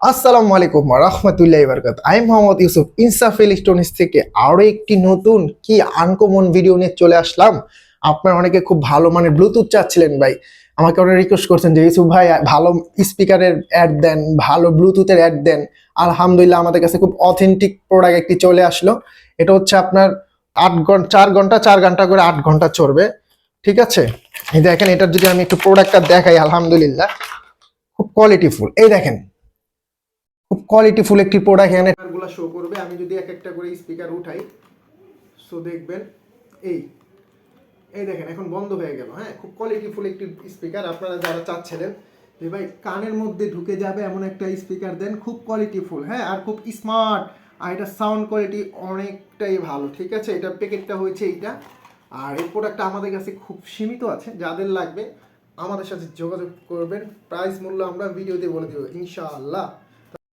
আসসালামু আলাইকুম রহমতুল্লাহ বরকত আমি মোহাম্মদ ইউসুফ ইনসাফ ইলেকট্রনিক্স থেকে আরও একটি নতুন কি আনকমন ভিডিও নিয়ে চলে আসলাম। আপনারা অনেকে খুব ভালো মানে ব্লুটুথ চাচ্ছিলেন ভাই। আমাকে অনেক রিকোয়েস্ট করছেন যে, ইউসুফ ভাই, ভালো স্পিকারের অ্যাড দেন, ভালো ব্লুটুথের অ্যাড দেন। আলহামদুলিল্লাহ আমাদের কাছে খুব অথেন্টিক প্রোডাক্ট একটি চলে আসলো। এটা হচ্ছে আপনার আট ঘণ্টা চার ঘণ্টা চার ঘণ্টা করে আট ঘণ্টা চলবে ঠিক আছে? এই দেখেন, এটার যদি আমি একটু প্রোডাক্টটা দেখাই, আলহামদুলিল্লাহ। খুব কোয়ালিটিফুল এই দেখেন খুব কোয়ালিটিফুল একটি প্রোডাক্ট এখানে। গুলো শো করবে। আমি যদি এক একটা করে স্পিকার উঠাই সো দেখবেন, এই এই দেখেন, এখন বন্ধ হয়ে গেল হ্যাঁ? খুব কোয়ালিটিফুল একটি স্পিকার আপনারা যারা চাচ্ছিলেন যে ভাই, কানের মধ্যে ঢুকে যাবে এমন একটা স্পিকার দেন, খুব কোয়ালিটিফুল হ্যাঁ? আর খুব স্মার্ট আর এটা সাউন্ড কোয়ালিটি অনেকটাই ভালো, ঠিক আছে? এটা প্যাকেটটা হয়েছে এইটা। আর এই প্রোডাক্টটা আমাদের কাছে খুব সীমিত আছে। যাদের লাগবে, আমাদের সাথে যোগাযোগ করবেন। প্রাইস মূল্য আমরা ভিডিওতে বলে দেবো, ইনশাআল্লাহ।